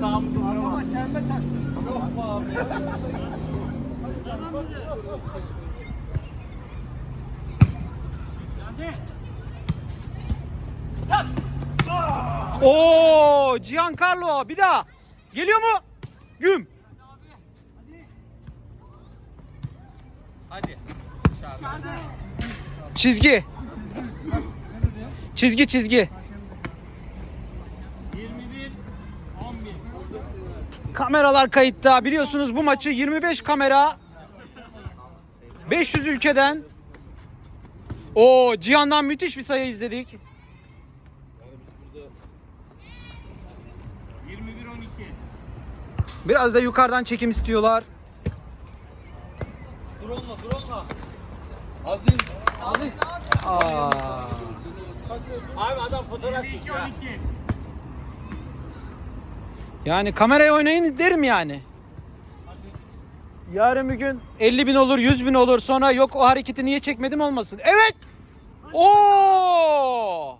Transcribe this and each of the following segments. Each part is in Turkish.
sağımızda araba. Ama serme tak. Yok mu abi? Oo, Giancarlo bir daha. Geliyor mu? Güm. Hadi. Çizgi. Çizgi çizgi. 21 11. Kameralar kayıtta. Biliyorsunuz bu maçı 25 kamera 500 ülkeden O Cihan'dan müthiş bir sayı izledik. 21 12. Biraz da yukarıdan çekim istiyorlar. Drone'la drone'la. Aziz. Aziz. Aa. Abi adam fotoğraf 22 çekiyor. ha. 12. Yani kameraya oynayın derim yani. Yarın bir gün 50 bin olur, 100 bin olur. Sonra yok o hareketi niye çekmedim olmasın. Evet. Oo.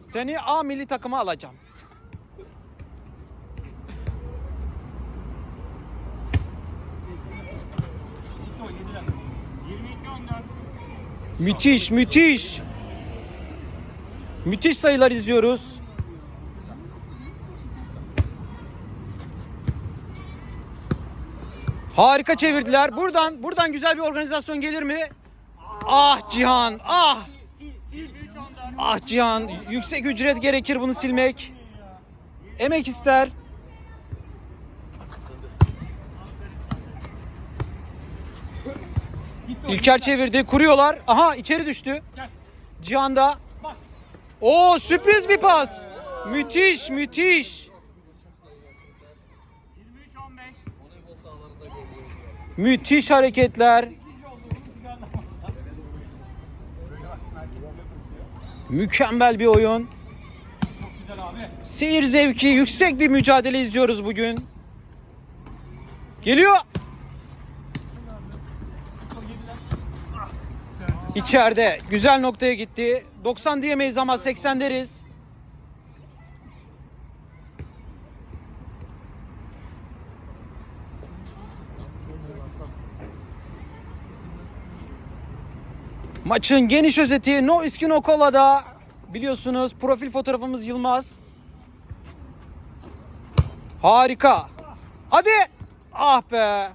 Seni A milli takıma alacağım. Bitti o 7'den. 22 14. Müthiş, müthiş. Müthiş sayılar izliyoruz. Harika çevirdiler. Buradan buradan güzel bir organizasyon gelir mi? Ah Cihan, ah. 23 14. Ah Cihan, yüksek ücret gerekir bunu silmek. Emek ister. İlker çevirdi, kuruyorlar. Aha içeri düştü. Cihan da. Oo sürpriz bir pas. Müthiş, müthiş. Müthiş hareketler. Mükemmel bir oyun. Seyir zevki, yüksek bir mücadele izliyoruz bugün. Geliyor. İçeride güzel noktaya gitti. 90 diyemeyiz ama 80 deriz. Maçın geniş özeti No Iskin Okola'da biliyorsunuz profil fotoğrafımız Yılmaz. Harika. Hadi. Ah be.